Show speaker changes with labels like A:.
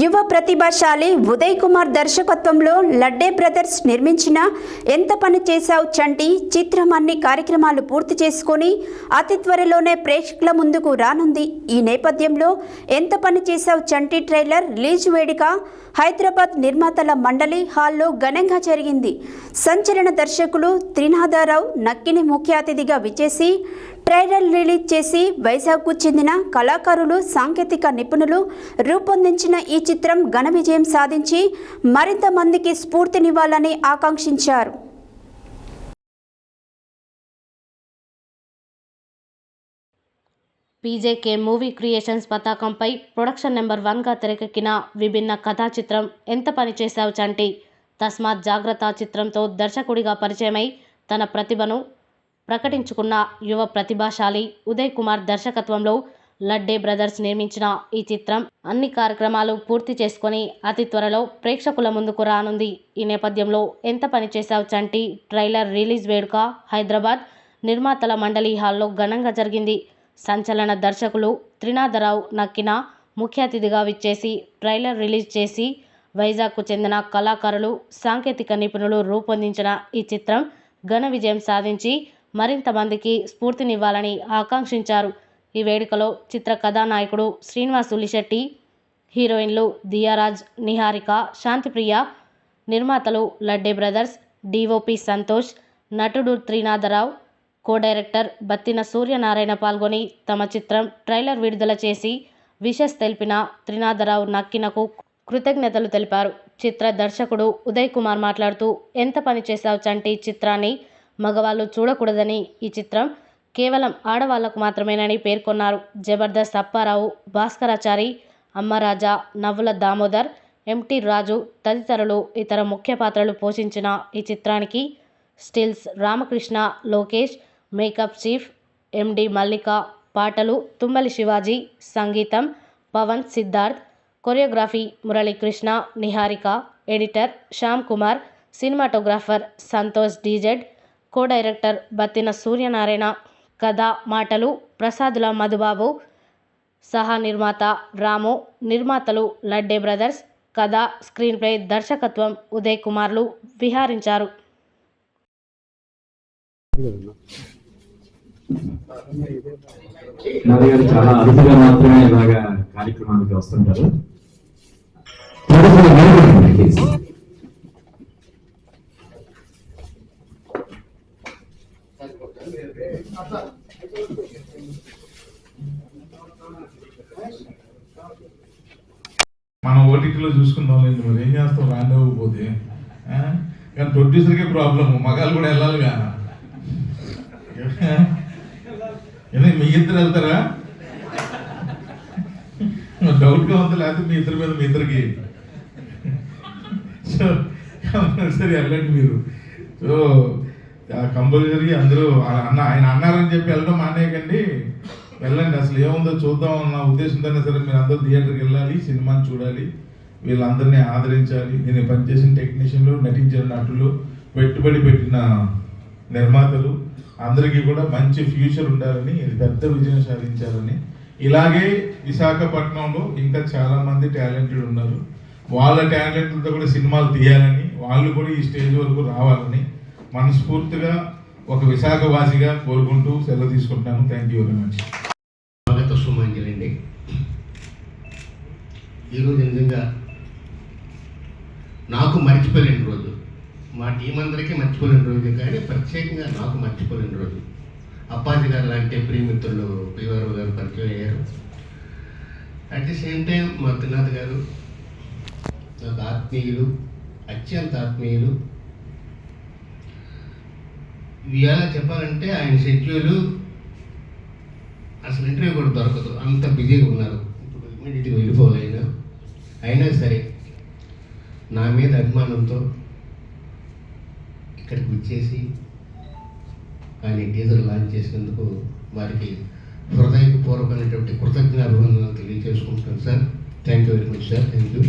A: యువ ప్రతిభాశాలి ఉదయ్ కుమార్ దర్శకత్వంలో లడ్డే బ్రదర్స్ నిర్మించిన ఎంత పని చేశావు చంటి చిత్రం అన్ని కార్యక్రమాలు పూర్తి చేసుకొని అతి త్వరలోనే ప్రేక్షకుల ముందుకు రానుంది. ఈ నేపథ్యంలో ఎంత పని చేశావు చంటి ట్రైలర్ రిలీజ్ వేడుక హైదరాబాద్ నిర్మాతల మండలి హాల్లో ఘనంగా జరిగింది. సంచలన దర్శకులు త్రినాథారావు నక్కిని ముఖ్య అతిథిగా విచ్చేసి ట్రైలర్ రిలీజ్ చేసి వైజాగ్కు చెందిన కళాకారులు సాంకేతిక నిపుణులు రూపొందించిన ఈ చిత్రం ఘన విజయం సాధించి మరింత మందికి స్ఫూర్తినివ్వాలని ఆకాంక్షించారు.
B: పీజేకే మూవీ క్రియేషన్స్ పతాకంపై ప్రొడక్షన్ నెంబర్ వన్గా తెరకెక్కిన విభిన్న కథా చిత్రం ఎంత పనిచేశావు చంటి? తస్మాత్ జాగ్రత్త చిత్రంతో దర్శకుడిగా పరిచయమై తన ప్రతిభను ప్రకటించుకున్న యువ ప్రతిభాశాలి ఉదయ్ కుమార్ దర్శకత్వంలో లడ్డే బ్రదర్స్ నిర్మించిన ఈ చిత్రం అన్ని కార్యక్రమాలు పూర్తి చేసుకొని అతి త్వరలో ప్రేక్షకుల ముందుకు రానుంది. ఈ నేపథ్యంలో ఎంత పని చేశావు చంటి? ట్రైలర్ రిలీజ్ వేడుక హైదరాబాద్ నిర్మాతల మండలి హాల్లో ఘనంగా జరిగింది. సంచలన దర్శకులు త్రినాథరావు నక్కిన ముఖ్య అతిథిగా విచ్చేసి ట్రైలర్ రిలీజ్ చేసి వైజాగ్కు చెందిన కళాకారులు సాంకేతిక నిపుణులు రూపొందించిన ఈ చిత్రం ఘన విజయం సాధించి మరింత మందికి స్ఫూర్తినివ్వాలని ఆకాంక్షించారు. ఈ వేడుకలో చిత్ర కథానాయకుడు శ్రీనివాస్ ఉలిశెట్టి హీరోయిన్లు దియారాజ్ నిహారిక శాంతిప్రియ నిర్మాతలు లడ్డే బ్రదర్స్ డిఓపి సంతోష్ నటుడు త్రినాథరావు కో డైరెక్టర్ బత్తిన సూర్యనారాయణ పాల్గొని తమ చిత్రం ట్రైలర్ విడుదల చేసి విషెస్ తెలిపిన త్రినాథరావు నక్కినకు కృతజ్ఞతలు తెలిపారు. చిత్ర దర్శకుడు ఉదయ్ కుమార్ మాట్లాడుతూ ఎంత పని చేశావు చంటి చిత్రాన్ని? మగవాళ్ళు చూడకూడదని ఈ చిత్రం కేవలం ఆడవాళ్ళకు మాత్రమేనని పేర్కొన్నారు. జబర్దస్త్ అప్పారావు భాస్కరాచారి అమ్మరాజా నవ్వుల దామోదర్ ఎంటి రాజు తదితరులు ఇతర ముఖ్య పాత్రలు పోషించిన ఈ చిత్రానికి stills Ramakrishna Lokesh makeup chief MD Mallika పాటలు తుమ్మలి శివాజీ సంగీతం Pavan Siddharth choreography Muralikrishna Niharika editor Shyam Kumar cinematographer Santosh DZ co director Battina Suryanarayana కథ మాటలు ప్రసాదుల మధుబాబు సహా నిర్మాత రాము నిర్మాతలు లడ్డే బ్రదర్స్ కథ స్క్రీన్ ప్లే దర్శకత్వం ఉదయ్ కుమార్లు విహారించారు.
C: చాలా అరుదుగా మాత్రమే ఇలాగా కార్యక్రమానికి వస్తుంటారు.
D: మనం ఓటీటీలో చూసుకుందాం లేదు మరి. ఏం చేస్తాం రానివ్వకపోతే అవ్వకపోతే కానీ ప్రొడ్యూసర్కే ప్రాబ్లం మగాళ్ళు కూడా వెళ్ళాలిగా ఏదో మీ ఇద్దరు వెళ్తారా? డౌట్గా ఉంది లేకపోతే మీ ఇద్దరి మీద మీ ఇద్దరికి. సో కంపల్సరీ వెళ్ళండి మీరు. సో కంపల్సరీ అందరూ అన్న ఆయన అన్నారని చెప్పి వెళ్ళడం మానేయకండి. వెళ్ళండి అసలు ఏముందో చూద్దాం అన్న ఉద్దేశంతోనే సరే మీరు అందరూ థియేటర్కి వెళ్ళాలి సినిమాని చూడాలి వీళ్ళందరినీ ఆదరించాలి. నేను పనిచేసిన టెక్నీషియన్లు నటించిన నటులు పెట్టుబడి పెట్టిన నిర్మాతలు అందరికీ కూడా మంచి ఫ్యూచర్ ఉండాలని ఇది పెద్ద విజయం సాధించాలని. ఇలాగే విశాఖపట్నంలో ఇంకా చాలామంది టాలెంటెడ్ ఉన్నారు. వాళ్ళ టాలెంట్లతో కూడా సినిమాలు తీయాలని వాళ్ళు కూడా ఈ స్టేజ్ వరకు రావాలని. మనస్ఫూర్తిగా ఒక విశాఖవాసిగా కోరుకుంటూ సెలవు తీసుకుంటాను. థ్యాంక్ యూ వెరీ మచ్
E: స్వాగత సుమాంజలండి. ఈరోజు నిజంగా నాకు మర్చిపోలేని రోజు. మా టీం అందరికీ మర్చిపోలేని రోజు కానీ ప్రత్యేకంగా నాకు మర్చిపోలేని రోజు. అప్పాజీ గారు లాంటి ప్రియమిత్రులు పివరావు గారు పరిచయం అయ్యారు. అట్ ది సేమ్ టైం మా త్రినాథ్ గారు నాకు ఆత్మీయులు అత్యంత ఆత్మీయులు ఇవాళ చెప్పాలంటే ఆయన షెడ్యూల్ అసలు ఇంటర్వ్యూ కూడా దొరకదు. అంత బిజీగా ఉన్నారు. ఇప్పుడు ఇమీడియట్గా వెళ్ళిపోవాలి ఆయన అయినా సరే నా మీద అభిమానంతో ఇక్కడికి వచ్చేసి ఆయన టీజర్ లాంచ్ చేసినందుకు వారికి హృదయపూర్వకమైనటువంటి కృతజ్ఞ అభిమానాలు తెలియజేసుకుంటున్నాను sir thank you very much sir thank you